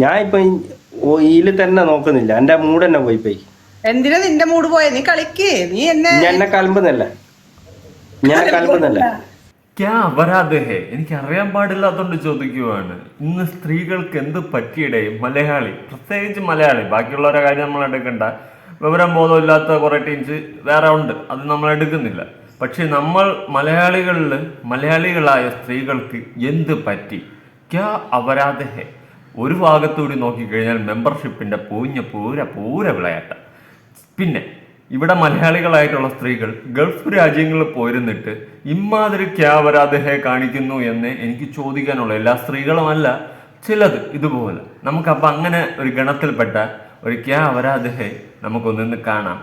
ഞാൻ ഇപ്പൊ ഇതിൽ തന്നെ നോക്കുന്നില്ല. എന്റെ മൂഡ് തന്നെ പോയി പോയി എന്തിനാ നിന്റെ മൂഡ് പോയ? നീ കളിക്ക്. നീ എന്നെ എന്നെ കലമ്പുന്നല്ല ഞാൻ കലമ്പുന്നല്ല ക്യാ അപരാധ ഹേ എനിക്ക് അറിയാൻ പാടില്ലാത്തോണ്ട് ചോദിക്കുവാണ്. ഇന്ന് സ്ത്രീകൾക്ക് എന്ത് പറ്റിയിടേ? മലയാളി. പ്രത്യേകിച്ച് മലയാളി. ബാക്കിയുള്ളവരെ കാര്യം നമ്മൾ എടുക്കണ്ട. വിവരം ബോധമില്ലാത്ത കുറെ ടീംസ് വേറെ ഉണ്ട്. അത് നമ്മൾ എടുക്കുന്നില്ല. പക്ഷെ നമ്മൾ മലയാളികളിൽ മലയാളികളായ സ്ത്രീകൾക്ക് എന്ത് പറ്റി? ക്യാ അപരാധ ഹേ ഒരു ഭാഗത്തുകൂടി നോക്കിക്കഴിഞ്ഞാൽ മെമ്പർഷിപ്പിന്റെ പൂഞ്ഞ പൂര പൂര വിളയാട്ടം. പിന്നെ ഇവിടെ മലയാളികളായിട്ടുള്ള സ്ത്രീകൾ ഗൾഫ് രാജ്യങ്ങളിൽ പോയിരുന്നിട്ട് ഇമാതിരി ക്യാവരാധഹയെ കാണിക്കുന്നു എന്ന് എനിക്ക് ചോദിക്കാനുള്ള എല്ലാ സ്ത്രീകളുമല്ല ചിലത് ഇതുപോലെ. നമുക്കപ്പോൾ അങ്ങനെ ഒരു ഗണത്തിൽപ്പെട്ട ഒരു ക്യാവരാധഹയെ നമുക്കൊന്നിന്ന് കാണാം.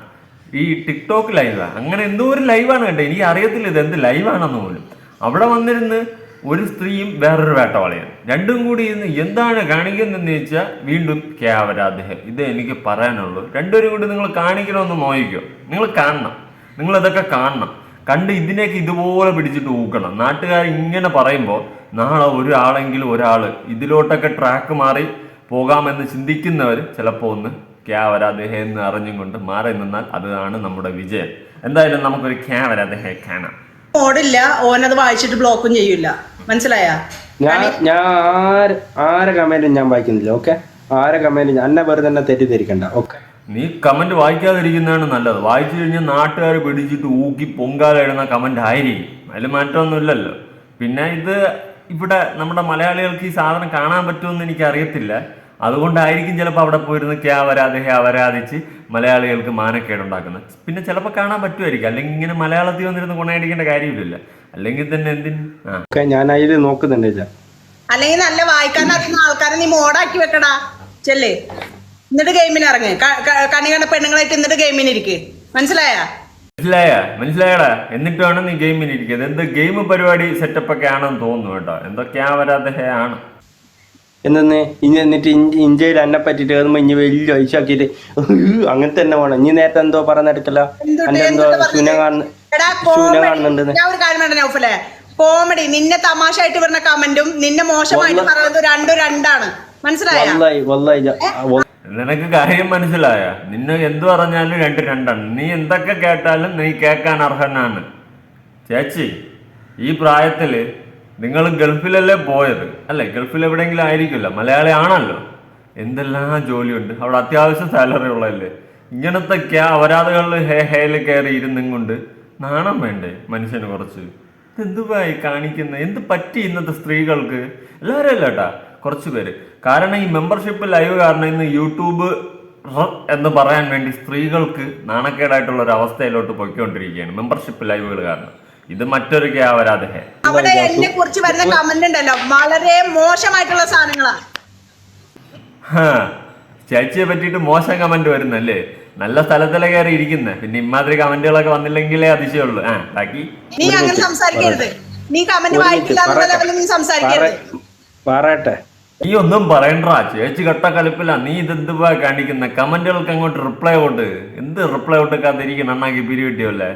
ഈ ടിക്ടോക്ക് ലൈവാണ് അങ്ങനെ എന്തോ ഒരു ലൈവാണ് കേട്ടോ. എനിക്ക് അറിയത്തില്ല ഇത് എന്ത് ലൈവാണെന്ന് പോലും. അവിടെ വന്നിരുന്ന് ഒരു സ്ത്രീയും വേറൊരു വേട്ടവാളിയാണ് രണ്ടും കൂടി ഇന്ന് എന്താണ് കാണിക്കുന്നതെന്ന് ചോദിച്ചാൽ വീണ്ടും ക്യാവരാദ്ദേഹം ഇത് എനിക്ക് പറയാനുള്ളൂ. രണ്ടുപേരും കൂടി നിങ്ങൾ കാണിക്കണമെന്ന് നോക്കിക്കോ നിങ്ങൾ കാണണം. നിങ്ങൾ ഇതൊക്കെ കാണണം. കണ്ട് ഇതിനേക്ക് ഇതുപോലെ പിടിച്ചിട്ട് ഊക്കണം. നാട്ടുകാർ ഇങ്ങനെ പറയുമ്പോൾ നാളെ ഒരാളെങ്കിലും ഒരാൾ ഇതിലോട്ടൊക്കെ ട്രാക്ക് മാറി പോകാമെന്ന് ചിന്തിക്കുന്നവർ ചിലപ്പോൾ ഒന്ന് ക്യാവരാദ്ദേഹം എന്ന് അറിഞ്ഞും കൊണ്ട് മാറി നിന്നാൽ അതാണ് നമ്മുടെ വിജയം. എന്തായാലും നമുക്കൊരു ക്യാവരാദ്ദേഹം കാണാം. മോഡില്ല ഓനത് വായിച്ചിട്ട് ബ്ലോക്കും ചെയ്യൂല. മനസ്സിലായ? ഞാൻ ഞാൻ ആര് ആരെ കമന്റും ഞാൻ വായിക്കുന്നില്ല ഓക്കെ ആരെ കമന്റും എന്നെ വെറുതെ തന്നെ തെറ്റിദ്ധരിക്കണ്ട ഓക്കെ നീ കമന്റ് വായിക്കാതിരിക്കുന്നതാണ് നല്ലത്. വായിച്ചു കഴിഞ്ഞാൽ നാട്ടുകാർ പിടിച്ചിട്ട് ഊക്കി പൊങ്കാലിടുന്ന കമന്റ് ആയിരിക്കും. അതിൽ മാറ്റമൊന്നുമില്ലല്ലോ. പിന്നെ ഇത് ഇവിടെ നമ്മുടെ മലയാളികൾക്ക് ഈ സാധനം കാണാൻ പറ്റുമെന്ന് എനിക്ക് അറിയത്തില്ല അതുകൊണ്ടായിരിക്കും ചിലപ്പോൾ അവിടെ പോയിരുന്ന് ക്യാ വരാതെ അവരാധിച്ച് മലയാളികൾക്ക് മാനക്കേടുണ്ടാക്കുന്നത്. പിന്നെ ചിലപ്പോൾ കാണാൻ പറ്റുമായിരിക്കും. അല്ലെങ്കിൽ ഇങ്ങനെ മലയാളത്തിൽ വന്നിരുന്ന് ഗുണയടിക്കേണ്ട കാര്യമില്ല അല്ലെങ്കിൽ തന്നെ എന്തിന്? ഞാൻ അതിൽ നോക്കുന്നുണ്ട് അല്ലെങ്കിൽ നല്ല വായിക്കാൻ അറിയുന്ന ആൾക്കാരെ നീ മോഡാക്കി വെക്കടാ. ചെല്ലേ. എന്നിട്ട് ഗെയിമിന് ഇറങ്ങ്. കണി കണ്ട പെണ്ണുങ്ങളായിട്ട് എന്നിട്ട് ഗെയിമിന് ഇരിക്ക്. മനസ്സിലായ? മനസ്സിലായ? മനസ്സിലായടാ. എന്നിട്ട് വേണം നീ ഗെയിമിന് ഇരിക്കുന്നത് എന്ത് ഗെയിം പരിപാടി സെറ്റപ്പ് ഒക്കെ ആണെന്ന് തോന്നുന്നു കേട്ടോ. എന്തൊക്കെയാ വരാതെ ആണ്. എന്തെന്ന്? ഇനി എന്നിട്ട് ഇഞ്ചി ഇന്ത്യയിൽ എന്നെ പറ്റിട്ട് കേറുമ്പോ ഇനി വലിയ ഐശാക്കിയിട്ട് അങ്ങനെ തന്നെ വേണം ഇനി നേരത്തെ എന്തോ പറഞ്ഞെടുക്കല എന്റെ എന്തോ ശൂന്യം കാണുന്ന ശൂന്യം കോമഡി കാണുന്നുണ്ടെന്ന്. ഞാൻ ഒരു കാര്യം വേണ്ട നൗഫലെ? കോമഡി നിന്നെ തമാശ ആയിട്ട് വരുന്ന കമന്റും നിന്നെ മോശമായിട്ട് പറയുന്നതും രണ്ടും രണ്ടാണ്. മനസ്സിലായോ? നിനക്ക് കാര്യം മനസ്സിലായ? നിന്നെ എന്തു പറഞ്ഞാലും രണ്ട് രണ്ടാണ്. നീ എന്തൊക്കെ കേട്ടാലും നീ കേൾക്കാൻ അർഹനാണ്. ചേച്ചി ഈ പ്രായത്തിൽ നിങ്ങൾ ഗൾഫിലല്ലേ പോയത്? അല്ലേ ഗൾഫിൽ എവിടെയെങ്കിലും ആയിരിക്കുമല്ലോ മലയാളി ആണല്ലോ എന്തെല്ലാം ജോലിയുണ്ട്? അവിടെ അത്യാവശ്യം സാലറി ഉള്ളതല്ലേ? ഇങ്ങനത്തെ ക്യാ അപരാധകളിൽ ഹേ ഹേയിൽ കയറി ഇരുന്നും കൊണ്ട് നാണം വേണ്ടേ മനുഷ്യന് കുറച്ച്? എന്തുവായി കാണിക്കുന്നത് എന്ത് പറ്റി ഇന്നത്തെ സ്ത്രീകൾക്ക്? എല്ലാവരും അല്ല കേട്ടാ കുറച്ച് പേര്. കാരണം ഈ മെമ്പർഷിപ്പ് ലൈവ് കാരണം ഇന്ന് യൂട്യൂബ് എന്ന് പറയാൻ വേണ്ടി സ്ത്രീകൾക്ക് നാണക്കേടായിട്ടുള്ള ഒരു അവസ്ഥയിലോട്ട് പോയിക്കൊണ്ടിരിക്കുകയാണ് മെമ്പർഷിപ്പ് ലൈവുകൾ കാരണം. ഇത് മറ്റൊരു ക്യാവരാതെ അവിടെ എന്നെ കുറിച്ച് വരുന്ന കമന്റ് ഉണ്ടല്ലോ. വളരെ മോശമായിട്ടുള്ള സാധനങ്ങളാ. ഹാ, ചേച്ചിയെ പറ്റിയിട്ട് മോശം കമന്റ് വരുന്നല്ലേ? നല്ല സ്ഥലത്തിലെ കയറി ഇരിക്കുന്നത് പിന്നെ ഇമാതിരി കമന്റുകളൊക്കെ വന്നില്ലെങ്കിലേ അതിശയുള്ളൂ ആ ബാക്കി നീ അങ്ങനെ സംസാരിക്കരുത്. നീ കമന്റ് വായിക്കില്ല എന്നുള്ള ലെവലിൽ നീ സംസാരിക്കരുത്. പറയട്ടെ. നീ ഒന്നും പറയണ്ടാ. ചേച്ചി കട്ട കലിപ്പില്ല നീ ഇതെന്തുവാ കാണിക്കുന്ന? കമന്റുകൾക്ക് അങ്ങോട്ട് റിപ്ലൈ കൊണ്ട്. എന്ത് റിപ്ലൈ കൊടുക്കാതിരിക്കണം അണ്ണാക്കി പിരി കിട്ടിയല്ലേ?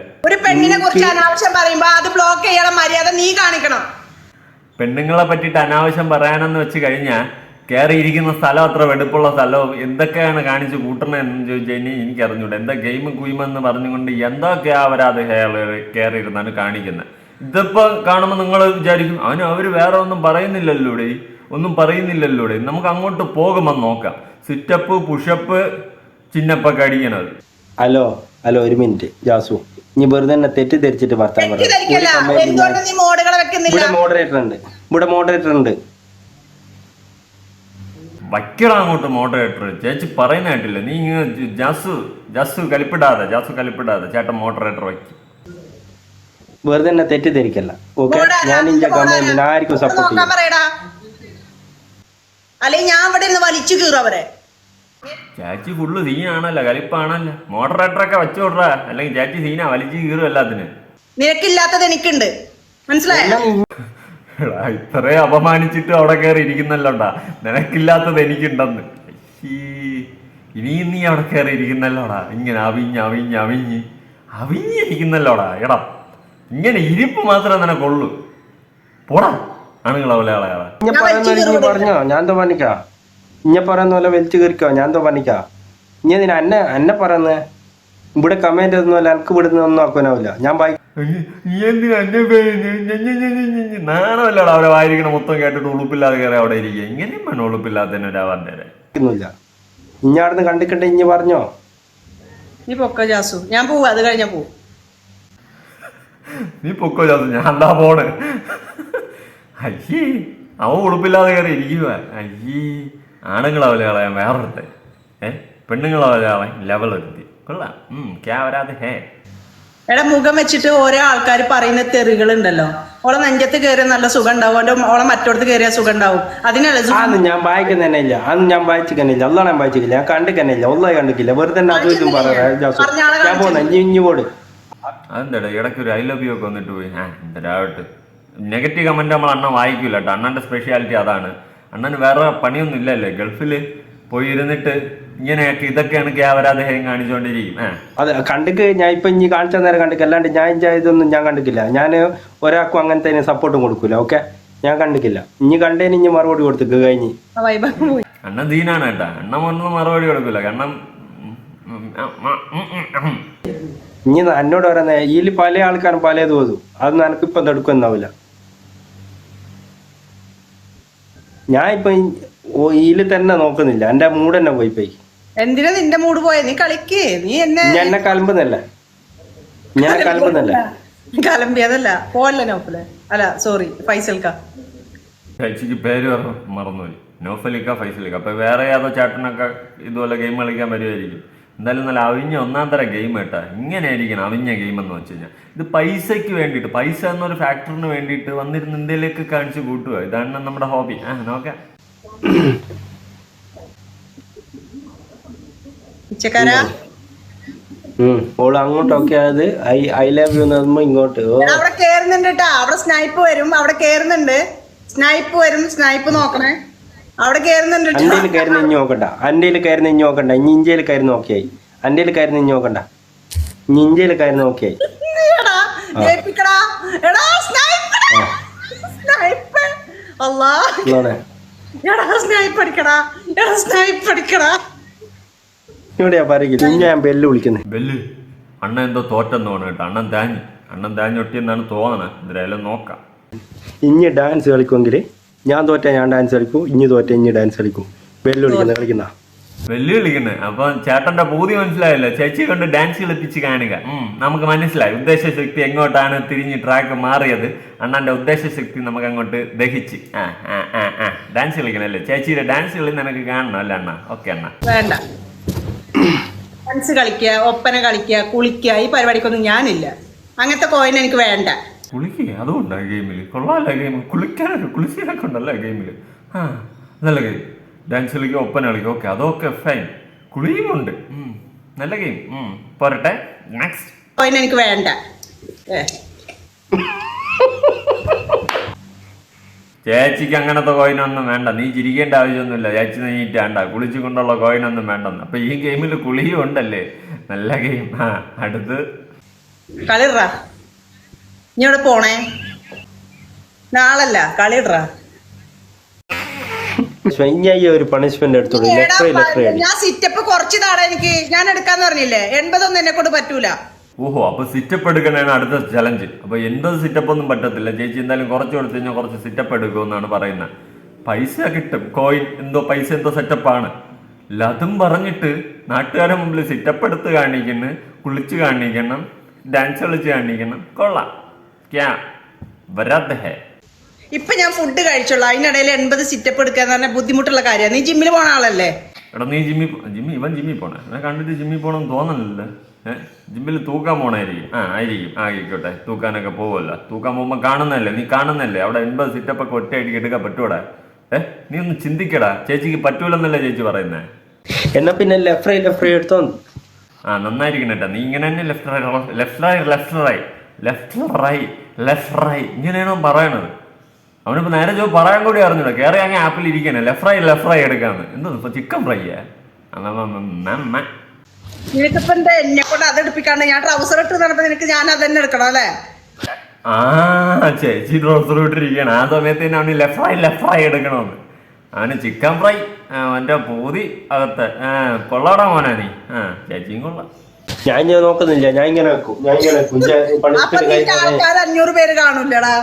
പെണ്ണിനെ കുറിച്ച് അനാവശ്യം പറയുമ്പോ അത് ബ്ലോക്ക് ചെയ്യണം മര്യാദ നീ കാണിക്കണം. പെണ്ണുങ്ങളെ പറ്റിട്ട് അനാവശ്യം പറയാനെന്ന് വെച്ച് കഴിഞ്ഞാ കയറിയിരിക്കുന്ന സ്ഥലം അത്ര വെടുപ്പുള്ള സ്ഥലവും എന്തൊക്കെയാണ് കാണിച്ച് കൂട്ടണെന്ന് ചോദിച്ചു കഴിഞ്ഞാൽ എനിക്ക് അറിഞ്ഞൂടെ എന്താ ഗെയിം കുയിമെന്ന് പറഞ്ഞുകൊണ്ട് എന്തൊക്കെയാ അവരത് കയറി ഇരുന്നാണ് കാണിക്കുന്നത് ഇതിപ്പോ കാണുമ്പോൾ നിങ്ങൾ വിചാരിക്കും അവന് അവർ വേറെ ഒന്നും പറയുന്നില്ലല്ലോടെ ഒന്നും പറയുന്നില്ലല്ലോടെ. നമുക്ക് അങ്ങോട്ട് പോകുമ്പോൾ നോക്കാം. സിറ്റപ്പ് പുഷപ്പ് ചിന്നപ്പൊക്കെ അടിക്കണത് ഹലോ. ഹലോ ഒരു മിനിറ്റ്. ജാസു നീ വെറുതെ തന്നെ വർത്താൻ തെറ്റിദ്ധരിക്കല്ല. എന്തുകൊണ്ട് നീ ഇവിടെ മോഡറേറ്റർ ഉണ്ട് ഇവിടെ മോഡറേറ്റർ ഉണ്ട് വയ്ക്കടാ അങ്ങോട്ട് മോഡറേറ്റർ ചേച്ചി പറയുന്ന കേട്ടില്ല? നീ ജാസു ജാസു കലിപ്പിടാതെ ജാസു കലിപ്പിടാതെ ചേട്ടൻ മോഡറേറ്റർ വയ്ക്കും. വെറുതെ തന്നെ തെറ്റിദ്ധരിക്കല്ല. ഓക്കെ ഞാൻ ഇന്ത്യ മോഡ, ആയിരിക്കും സപ്പോർട്ട് ചെയ്യും അല്ലെങ്കിൽ ഞാൻ ഇവിടെ നിന്ന് വലിച്ചു കീറും അവരെ. ചേച്ചി ഫുള്ള് സീനാണല്ലോ കലിപ്പാണല്ലോ മോഡറേറ്ററൊക്കെ വെച്ചു വിട്രാ അല്ലെങ്കിൽ ചാച്ചി സീനാ വലിച്ചു കീറും എല്ലാത്തിനും. നിനക്കില്ലാത്തത് എനിക്കുണ്ട്. മനസ്സിലായോ? എടാ, ഇത്രയും അപമാനിച്ചിട്ട് അവിടെ കയറി ഇരിക്കുന്നല്ലോണ്ടാ. നിനക്കില്ലാത്തത് എനിക്കുണ്ടെന്ന്. ഇനിയും നീ അവിടെ കയറി ഇരിക്കുന്നല്ലോടാ. ഇങ്ങനെ അവിഞ്ഞ് അവിഞ്ഞ് അവിഞ്ഞ്. അവിഞ്ഞിരിക്കുന്നല്ലോടാ എടാ ഇങ്ങനെ ഇരിപ്പ് മാത്രം മാത്രമേ നിനക്കുള്ളൂ. പോടാ. ആണുങ്ങളെ പോലെ ആളെ പറഞ്ഞോ? ഞാൻ എന്താ പണിക്കാ ഇഞ്ഞ പറയുന്ന പോലെ വലിച്ചു കയറിക്കോ? ഞാൻ എന്തോ പണിക്കാ ഇനി അതിന് എന്നെ എന്നെ പറയുന്നത് ഇവിടെ കമന്റ് ഒന്നുമല്ല എനിക്ക് ഇവിടുന്ന് ഒന്നും ആക്കാനാവില്ല ഞാൻ ഞ- നാണമല്ലടാ അവരെ വായിരിക്കണ മൊത്തം കേട്ടിട്ട് ഉളുപ്പില്ലാതെ കയറി അവിടെ ഇരിക്കുക ഇങ്ങനെയും വേണം ഉളുപ്പില്ലാതെ ഒരാവാന്റെ ഇഞ്ഞ അവിടുന്ന് കണ്ടിക്കണ്ട ഇഞ്ഞ് പറഞ്ഞോ? നീ പൊക്കോ ജാസു. ഞാൻ പോവും അത് കഴിഞ്ഞാ പോവും. നീ പൊക്കോ ജാസു ഞാൻ എന്താ പോണ്? അയ്യേ അവൻ ഉളുപ്പില്ലാതെ കയറി ഇരിക്കുക അയ്യേ. ആണുങ്ങളാവല്ലേ കളയാൻ വേറൊരുത്ത് ഏഹ് പെണ്ണുങ്ങളാവല്ലേ കളയാൻ ലെവൽ എടുത്തി കൊള്ളാം. ഉം ക്യാ വരാതെ ഹേ. എടാ മുഖം വെച്ചിട്ട് ഓരോ ആൾക്കാർ പറയുന്ന തെറികൾ ഉണ്ടല്ലോ ഓളെ നെഞ്ചത്ത് കയറിയ നല്ല സുഖം ഉണ്ടാവും ഓന്റെ ഓളെ മറ്റോടത്ത് കയറിയ സുഖം ഉണ്ടാവും അതിനല്ല അന്ന് ഞാൻ വായിക്കുന്നതന്നെ ഇല്ല അന്ന് ഞാൻ വായിച്ചിക്കുന്നില്ല ഒന്നാണ് ഞാൻ വായിച്ചില്ല ഞാൻ കണ്ടിക്കന്നില്ല ഒന്നായി കണ്ടിക്കില്ല വെറുതെ തന്നെ അതും ഇതും പറയാം ഞാൻ പോന്ന. ഇഞ്ഞി ഇഞ്ഞു പോട്. അതെന്താടാ? ഇടയ്ക്ക് ഒരു ഐ ലവ് യു ഒക്കെ വന്നിട്ട് പോയി. ആ എന്തരാവട്ടെ നെഗറ്റീവ് കമന്റ് നമ്മൾ അണ്ണൻ വായിക്കൂല കേട്ടോ അണ്ണന്റെ സ്പെഷ്യാലിറ്റി അതാണ്. അണ്ണന് വേറെ പണിയൊന്നും ഇല്ലല്ലേ? ഗൾഫിൽ പോയി ഇരുന്നിട്ട് ഇങ്ങനെയൊക്കെ ഇതൊക്കെയാണ് ക്യാമറ അദ്ദേഹം കാണിച്ചുകൊണ്ടിരിക്കും അതെ അത് കണ്ടിക്ക് ഞാൻ ഇപ്പൊ ഇനി കാണിച്ച നേരം കണ്ടിക്ക്. അല്ലാണ്ട് ഞാൻ ഇതൊന്നും ഞാൻ കണ്ടിക്കില്ല. ഞാൻ ഒരാൾക്കും അങ്ങനത്തെ സപ്പോർട്ടും കൊടുക്കൂല ഓക്കെ ഞാൻ കണ്ടിക്കില്ല. ഇനി കണ്ടേന് ഇനി മറുപടി കൊടുത്തിക്ക് കഴിഞ്ഞ്. അണ്ണൻ ദീനാണ് കേട്ടാ. അണ്ണൻ ഒന്നും മറുപടി കൊടുക്കില്ല കാരണം. ഇനി എന്നോട് പറയുന്നത് ഇതിൽ പല ആൾക്കാരും പലതും തോന്നും എനിക്ക് ഇപ്പം തടുക്കുന്നാവില്ല ഞാൻ ഇപ്പൊ ഇതിൽ തന്നെ നോക്കുന്നില്ല. എന്റെ മൂഡ് തന്നെ പോയി പോയി എന്തിനാ നിന്റെ മൂഡ് പോയ? നീ കളിക്കേ. നീ എന്നെ ഞാൻ എന്നെ കലമ്പുന്നല്ല ഞാൻ കലമ്പുന്നല്ല കലമ്പിയതല്ല. പോവല്ലേ നോഫൽ? അല്ല സോറി ഫൈസൽക്ക. ചേച്ചിക്ക് പേര് പറഞ്ഞു മറന്നുപോയി. നോഫലിക്ക ഫൈസലിക്ക അപ്പൊ വേറെ ഏതോ ചേട്ടനൊക്കെ ഇതുപോലെ ഗെയിം കളിക്കാൻ വരുമായിരിക്കും എന്തായാലും നല്ല അവിഞ്ഞ ഒന്നാം തരം ഗെയിം കേട്ടാ. ഇങ്ങനെ ആയിരിക്കണം അവിഞ്ഞ ഗെയിം എന്ന് വെച്ച് കഴിഞ്ഞാൽ ഇത് പൈസയ്ക്ക് വേണ്ടിയിട്ട് പൈസ എന്നൊരു ഫാക്ടറിന് വേണ്ടിയിട്ട് വന്നിരുന്ന് ഇന്ത്യയിലേക്ക് കാണിച്ചു കൂട്ടുക. ഇതാണ് നമ്മുടെ ഹോബി ആ നോക്കാം. പിച്ചക്കാരാ ഉം ഓൾ അങ്ങോട്ടൊക്കെ അത് ഐ ഐ ലവ് യു എന്ന് ഇങ്ങോട്ട്. അവിടെ കേറുന്നുണ്ട് കേട്ടാ അവിടെ സ്നൈപ്പ് വരും. അവിടെ കേറുന്നുണ്ട്. സ്നൈപ്പ് വരും. സ്നൈപ്പ് നോക്കണേ. അവിടെ. അന്റയിൽ കയറുന്ന ഇനി നോക്കണ്ട. അന്റയിൽ കയറുന്ന ഇനി നോക്കണ്ട. ഇനി ഇഞ്ചയിൽ കയറി നോക്കിയായി. അന്റയിൽ കയറുന്ന ഇനി നോക്കണ്ട. ഇനി ഇഞ്ചയിൽ കയറി നോക്കിയായി. എടാ, ജയിപ്പിക്കടാ. എടാ, സ്നൈപ്പ്. സ്നൈപ്പ്. അല്ലാ. എടാ, സ്നൈപ്പ് അടിക്കടാ. സ്നൈപ്പ് അടിക്കടാ. ഇവിടെയാ പറയില്ല ഇനി ഞാൻ ബെല്ല് വിളിക്കുന്നത് ബെല്ല്. അണ്ണൻ എന്തോ തോറ്റെന്ന് തോന്നുന്നു കേട്ടോ. അണ്ണൻ തേഞ്ഞു. അണ്ണൻ തേഞ്ഞൊട്ടിയെന്നാണ് തോന്നണേ. എന്തായാലും നോക്കാം. ഇനി ഡാൻസ് കളിക്കുമെങ്കിൽ ഞാൻ തോറ്റ ഞാൻ ഡാൻസ് കളിക്കും ഇനി തോറ്റ ഇനി ഡാൻസ് കളിക്കും. വെല്ലു വിളിക്കുന്ന കളിക്കുന്ന. വെല്ലു വിളിക്കുന്നത് അപ്പൊ ചേട്ടന്റെ പൂതി മനസ്സിലായല്ലോ. ചേച്ചി കൊണ്ട് ഡാൻസ് കളിപ്പിച്ച് കാണുക നമുക്ക് മനസ്സിലായി. ഉദ്ദേശ ശക്തി എങ്ങോട്ടാണ് തിരിഞ്ഞ് ട്രാക്ക് മാറിയത്? അണ്ണാന്റെ ഉദ്ദേശ ശക്തി നമുക്ക് അങ്ങോട്ട് ദഹിച്ച്. ആ ആ ആ ആ. ഡാൻസ് കളിക്കണല്ലേ? ചേച്ചിയുടെ ഡാൻസ് കളി നിനക്ക് കാണണം അല്ലേ അണ്ണ? ഓക്കെ അണ്ണ. വേണ്ട. ഡാൻസ് കളിക്കുക ഒപ്പന കളിക്കുക കുളിക്കുക ഈ പരിപാടിക്കൊന്നും ഞാനില്ല. അങ്ങനത്തെ കോയിൻ എനിക്ക് വേണ്ട. കുളിക്കുക അതുകൊണ്ടാ ഗെയിമിൽ കൊള്ളാമല്ല ഗെയിം കുളിക്കാനൊക്കെ കുളിക്കാനൊക്കെ ഉണ്ടല്ലേ ഗെയിമിൽ ആ നല്ല ഗെയിം. ഡാൻസ് കളിക്കുക ഒപ്പന കളിക്കുക ഓക്കെ അതൊക്കെ ഫൈൻ. കുളിയുമുണ്ട്. നല്ല ഗെയിം. പോരട്ടെ. നെക്സ്റ്റ് എനിക്ക് വേണ്ട. ചേച്ചിക്ക് അങ്ങനത്തെ കോയിനൊന്നും വേണ്ട. നീ ചിരിക്കേണ്ട ആവശ്യമൊന്നുമില്ല. ചേച്ചി നീറ്റ് വേണ്ട കുളിച്ചു കൊണ്ടുള്ള കോയിനൊന്നും വേണ്ടെന്ന്. അപ്പൊ ഈ ഗെയിമിൽ കുളിയും ഉണ്ടല്ലേ? നല്ല ഗെയിം. ആ അടുത്ത്. കളിട്രാ നീ ഇവിടെ പോണേ? നാളല്ല ഈ ഒരു പണിഷ്മെന്റ് എടുത്തോളൂ. ഞാൻ സിറ്റപ്പ് കുറച്ച് താടാ എനിക്ക് ഞാൻ എടുക്കാന്ന് പറഞ്ഞില്ലേ? എൺപതൊന്നും എന്നെ കൊണ്ട് പറ്റൂല. ഓഹോ അപ്പൊ സിറ്റപ്പ് എടുക്കണേ അടുത്ത ചലഞ്ച് അപ്പൊ എൺപത് സിറ്റപ്പ് ഒന്നും പറ്റത്തില്ല. ചേച്ചി എന്തായാലും കുറച്ച് കൊടുത്തു കഴിഞ്ഞാൽ കുറച്ച് സിറ്റപ്പ് എടുക്കുമെന്നാണ് പറയുന്നത് പൈസ കിട്ടും. കോയിൻ എന്തോ പൈസ എന്തോ സെറ്റപ്പാണ് അല്ല അതും പറഞ്ഞിട്ട് നാട്ടുകാരുടെ മുമ്പിൽ സിറ്റപ്പ് എടുത്ത് കാണിക്കുന്നു കുളിച്ച് കാണിക്കണം ഡാൻസ് കളിച്ച് കാണിക്കണം. കൊള്ളാം. ക്യാ വരദ് ഹേ. ഇപ്പൊ ഞാൻ ഫുഡ് കഴിച്ചോളൂ. അതിനിടയിൽ എൺപത് സിറ്റപ്പ് എടുക്കുക എന്ന് പറഞ്ഞാൽ ബുദ്ധിമുട്ടുള്ള കാര്യമാണ് നീ ജിമ്മിൽ പോണ ആളല്ലേ? എടാ നീ ജിമ്മി ജിമ്മി ഇവൻ ജിമ്മി പോണേ. എന്നെ കണ്ടിട്ട് ജിമ്മി പോണെന്ന് തോന്നണില്ലല്ലോ. ഏഹ് ജിമ്മിൽ തൂക്കാൻ പോണായിരിക്കും ആ ആയിരിക്കും. ആ ആയിക്കോട്ടെ. തൂക്കാനൊക്കെ പോവല്ലോ. തൂക്കാൻ പോകുമ്പോൾ കാണുന്നല്ലേ നീ കാണുന്നല്ലേ അവിടെ എൺപത് സിറ്റപ്പ് ഒക്കെ ഒറ്റയടിക്ക് എടുക്കാൻ പറ്റൂടാ. ഏഹ് നീ ഒന്ന് ചിന്തിക്കടാ. ചേച്ചിക്ക് പറ്റൂലെന്നല്ലേ ചേച്ചി പറയുന്നേ? എന്നാ പിന്നെ ലെഫ്റ്റ് റൈ ലെഫ്റ്റ് റൈ എടുത്തോ ആ നന്നായിരിക്കണം കേട്ടോ നീ ഇങ്ങനെ തന്നെ left right left right left right left right left right ഇങ്ങനെയാണോ പറയണത്? അവനിപ്പോൾ നേരെ ചോ പറയാൻ കൂടി അറിഞ്ഞൂടാ. കയറി അങ്ങ് ആപ്പിൽ ഇരിക്കാനെ ലെഫ്റ്റ് റൈ ലെഫ്റ്റ് റൈ എടുക്കാന്ന്. എന്തോ ഇപ്പൊ ചിക്കൻ ഫ്രൈയാ നിനക്കിപ്പോ എന്താ എന്നെ കൊണ്ട് അത് എടുപ്പിക്കാണ്ട്? ഞാൻ ട്രൗസർ ഇട്ട് നടന്നപ്പോ നിനക്ക് ഞാൻ അത് തന്നെ എടുക്കണം അല്ലേ? ആ ചേച്ചി ഡ്രോസർ ഇട്ടിരിക്കുകയാണ് ആ സമയത്ത് തന്നെ അവന് ലെഫ്റ്റ് റൈ ലെഫ്റ്റ് റൈ എടുക്കണമെന്ന് അവന് ചിക്കൻ ഫ്രൈ അവന്റെ പൂതി അകത്ത്. കൊള്ളാടാ മോനാ നീ. ആ ചേച്ചിയും കൊള്ളാം. ഞാൻ ഞാൻ നോക്കുന്നില്ല ഞാൻ ഇങ്ങനെ വെക്കും ഞാൻ ഇങ്ങനെ വെക്കും ആൾക്കാർ അഞ്ഞൂറ് പേര് കാണൂലടാ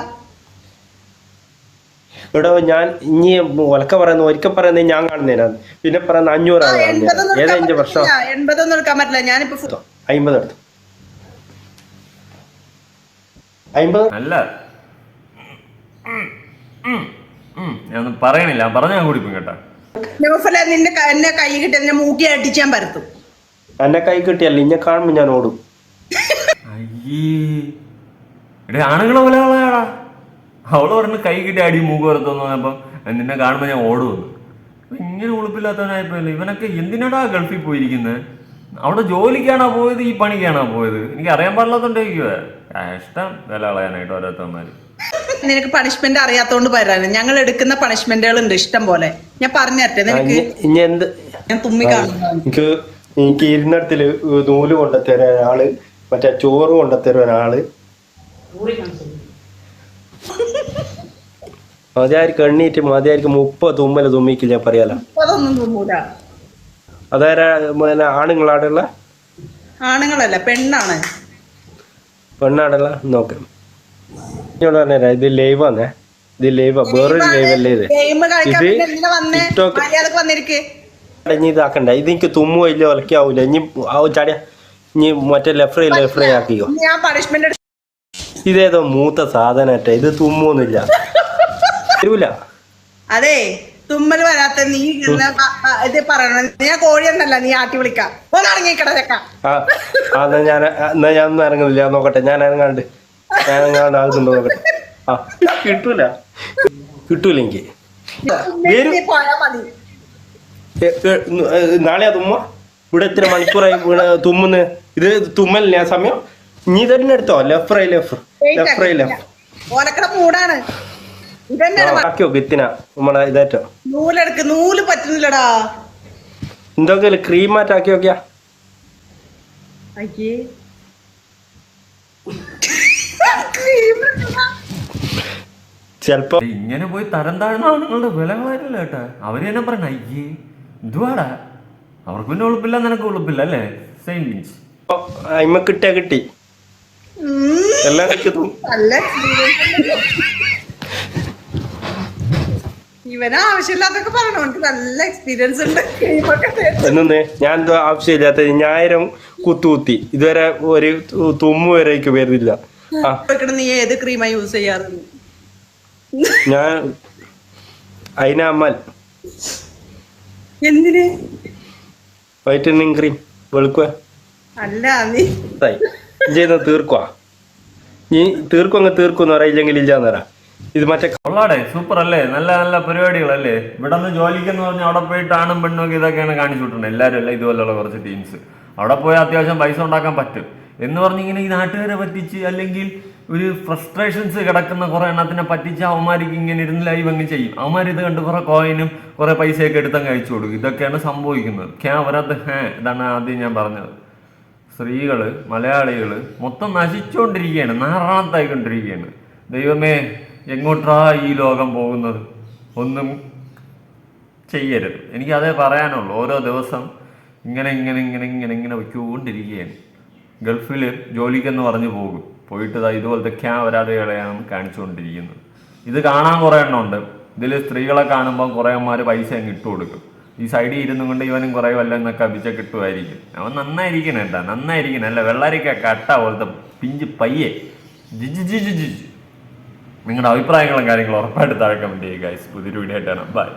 ഇവിടെ ഞാൻ ഇനി ഒലക്ക പറയുന്ന ഒരിക്കൽ പറയുന്നത് ഞാൻ കാണുന്നതിനാണ് പിന്നെ പറയുന്ന അഞ്ഞൂറാണ് കാണുന്നത് ഏതാ എന്റെ പ്രശ്നം? എൺപതൊന്നും എടുക്കാൻ പറ്റില്ല. ഞാനിപ്പോ അമ്പത് എടുത്തു? അമ്പത് അല്ല. ഞാനൊന്നും പറയണില്ല. പറഞ്ഞ ഞാൻ കുടിക്കും കേട്ടാ. നിന്റെ ക- എന്നെ കൈ കിട്ടി എന്നെ മൂക്കി അടിച്ചാൻ പരത്തും. എന്നെ കൈ കിട്ടിയല്ല ഇന്നെ കാണുമ്പോൾ ഞാൻ ഓടും. അയ്യേ. എടേ ആണുങ്ങളെ പോലെ ആളാടാ അവൾ പറഞ്ഞു കൈ കിട്ടി അടി മൂക്ക് പുറത്തെന്ന് പറഞ്ഞപ്പം നിന്നെ കാണുമ്പോൾ ഞാൻ ഓടുവന്നു അപ്പൊ ഇങ്ങനെ ഉളുപ്പില്ലാത്തവനായപ്പോഴല്ലേ? ഇവനൊക്കെ എന്തിനാടാ ഗൾഫിൽ പോയിരിക്കുന്നത് അവിടെ ജോലിക്കാണോ പോയത്? ഈ പണിക്കാണോ പോയത്? എനിക്ക് അറിയാൻ പാടില്ലാത്തോണ്ടിരിക്കുവേ ഇഷ്ടം വില കളയാനായിട്ട് ഓരോരുത്തന്മാര്. നിനക്ക് പണിഷ്മെന്റ് അറിയാത്തോണ്ട് വരാന് ഞങ്ങൾ എടുക്കുന്ന പണിഷ്മെന്റുകൾ ഉണ്ട് ഇഷ്ടം പോലെ. ഞാൻ പറഞ്ഞു തരട്ടെ. നിനക്ക് ഇനി- ഇനി എന്ത് ഞാൻ തുമ്മി കാണുന്നു എനിക്ക് ഇരുന്നിടത്തിൽ നൂൽ കൊണ്ടുത്തരുന്ന ഒരാൾ മറ്റേ ചോറ് കൊണ്ടുത്തരുന്ന ഒരാൾ. മതിയായിരിക്കും എണ്ണീറ്റ് മതിയായിരിക്കും. മുപ്പത് തുമ്മൽ തുമ്മിക്കില്ല പറയാലോ. അതാരാ ആണുങ്ങളാടുള്ള ആണുങ്ങളല്ല പെണ്ണാണ്. പെണ്ണാടുള്ള നോക്കാം. പറഞ്ഞുതരാം ഇത് ലൈവ് ആണേ ഇത് ലൈവാ വേറൊരു ലൈവ് അല്ലേ ഇത്? ഇത് ടിക്ടോക്ക്. ഇനി ഇതാക്കണ്ട. ഇത് എനിക്ക് തുമ്മോ ഇല്ല ഒലക്കാവൂല ഇനി ആ ചാടിയ. ഇനി മറ്റേ ലെഫ്റ്റ് ലെഫ്റ്റ് ആക്കിയോ ഞാൻ പണിഷ്മെന്റ് ഇതേതോ മൂത്ത സാധനറ്റ ഇത് തുമ്മൊന്നുമില്ല തരൂല അതെ തുമ്മൽ വരാത്ത നീ ഇത് പറയണം. ഞാൻ കോഴി എന്നല്ല നീ ആട്ടി വിളിക്കാം. ഓ നടങ്ങി ചെക്ക എന്നാ ഞാൻ എന്നാ ഞാൻ ഒന്നും ഇറങ്ങുന്നില്ല. നോക്കട്ടെ. ഞാൻ ഇറങ്ങാണ്ട്. ഞാൻ ഇറങ്ങാണ്ട് ആകുന്നുണ്ടോ നോക്കട്ടെ ആ. കിട്ടൂല. കിട്ടൂല എനിക്ക് പോയാ മതി. നാളെയാ തുമ്മ? ഇവിടെ എത്ര മണിക്കൂറായി വീണ് തുമ്മുന്ന്? ഇത് തുമ്മലില്ല സമയം? നീ തന്നെ എടുത്തോ? Left right left left right left ആക്കിയോ എത്തിനാ നമ്മളെ ഇതേറ്റോ. നൂലെടുക്ക്. നൂൽ പറ്റുന്നില്ലടാ. എന്തൊക്കെ ക്രീമാറ്റാക്കി നോക്കിയാ. അയ്യേ ചെലപ്പോ ഇങ്ങനെ പോയി തരം താഴ്ന്ന നിങ്ങളുടെ വില കളയല്ല കേട്ടാ അവർ തന്നെ പറഞ്ഞ അയ്യേ. എന്തുവാടാ അവർക്ക് പിന്നെ ഉളുപ്പില്ല നിനക്ക് ഉളുപ്പില്ല അല്ലേ? സെയിം അയിമ കിട്ടിയാ കിട്ടി. എല്ലാം ഉണ്ട്. ഇവന് ആവശ്യമില്ലാത്തൊക്കെ പറഞ്ഞു എനിക്ക് നല്ല എക്സ്പീരിയൻസ് ഉണ്ട്. ഗെയിമൊക്കെ തേച്ച്. എന്നൊന്ന് ഞാൻ എന്തോ ആവശ്യമില്ലാത്ത ഞായരം കുത്തുകുത്തി ഇതുവരെ ഒരു തുമ്മ വരെ വരേക്ക് വരുന്നില്ല നീ ഏത് ക്രീമാ യൂസ് ചെയ്യാറ്? ഞാൻ അയിനാമൽ. എന്തിന്? Whitening cream. വെളുക്കുക അല്ല നീ. ചെയ്യുന്ന തീർക്കുവാ. നീ തീർക്കും അങ്ങ് തീർക്കും എന്ന് പറയില്ലെങ്കിൽ ഇല്ലാന്ന് പറ ഇത് മറ്റേ കൊള്ളാടെ സൂപ്പർ അല്ലേ നല്ല നല്ല പരിപാടികളല്ലേ? ഇവിടെ നിന്ന് ജോലിക്കെന്ന് പറഞ്ഞാൽ അവിടെ പോയിട്ട് ആണും പെണ്ണും ഒക്കെ ഇതൊക്കെയാണ് കാണിച്ചു വിട്ടുണ്ട് എല്ലാവരും അല്ല ഇതുപോലുള്ള കുറച്ച് ടീംസ് അവിടെ പോയി അത്യാവശ്യം പൈസ ഉണ്ടാക്കാൻ പറ്റും. എന്ന് പറഞ്ഞിങ്ങനെ ഈ നാട്ടുകാരെ പറ്റിച്ച് അല്ലെങ്കിൽ ഒരു ഫ്രസ്ട്രേഷൻസ് കിടക്കുന്ന കുറെ എണ്ണത്തിനെ പറ്റിച്ച് അവന്മാർക്ക് ഇങ്ങനെ ഇരുന്ന് ലൈവ് അങ്ങ് ചെയ്യും. അവന്മാർ ഇത് കണ്ട് കുറെ കോയിനും കുറെ പൈസയൊക്കെ എടുത്തങ്ങ് അയച്ചു കൊടുക്കും. ഇതൊക്കെയാണ് സംഭവിക്കുന്നത്. ക്യാമറത്ത് ഹേ ഇതാണ് ആദ്യം ഞാൻ പറഞ്ഞത്. സ്ത്രീകൾ മലയാളികൾ മൊത്തം നശിച്ചുകൊണ്ടിരിക്കുകയാണ് നാറാണത്തായിക്കൊണ്ടിരിക്കുകയാണ് ദൈവമേ എങ്ങോട്ടാ ഈ ലോകം പോകുന്നത്? ഒന്നും ചെയ്യരുത്. എനിക്കതേ പറയാനുള്ളൂ. ഓരോ ദിവസം ഇങ്ങനെ ഇങ്ങനെ ഇങ്ങനെ ഇങ്ങനെ ഇങ്ങനെ വയ്ക്കൊണ്ടിരിക്കുകയാണ് ഗൾഫിൽ ജോലിക്കെന്ന് പറഞ്ഞു പോകും. പോയിട്ട് ഇതുപോലത്തെ ക്യാ ക്യാമരാതകളെയാണ് കാണിച്ചുകൊണ്ടിരിക്കുന്നത്. ഇത് കാണാൻ കുറേ എണ്ണമുണ്ട് ഇതിൽ സ്ത്രീകളെ കാണുമ്പോൾ കുറേമാർ പൈസ അങ്ങ് ഇട്ട് കൊടുക്കും. ഈ സൈഡിൽ ഇരുന്നും കൊണ്ട് ഇവനും കുറേ വല്ലതൊക്കെ അഭിച്ച കിട്ടുമായിരിക്കും. അവൻ നന്നായിരിക്കണം കേട്ടാ നന്നായിരിക്കണം. അല്ല വെള്ളരിക്ക കട്ട പോലത്തെ പിഞ്ച് പയ്യെ. ജിജി ജിജി ജിജി നിങ്ങളുടെ അഭിപ്രായങ്ങളും കാര്യങ്ങളും ഉറപ്പായിട്ട് താഴെ കമന്റ് ചെയ്യുക ഗൈസ് പുതിയൊരു വീഡിയോ ആയിട്ടാണ് ബൈ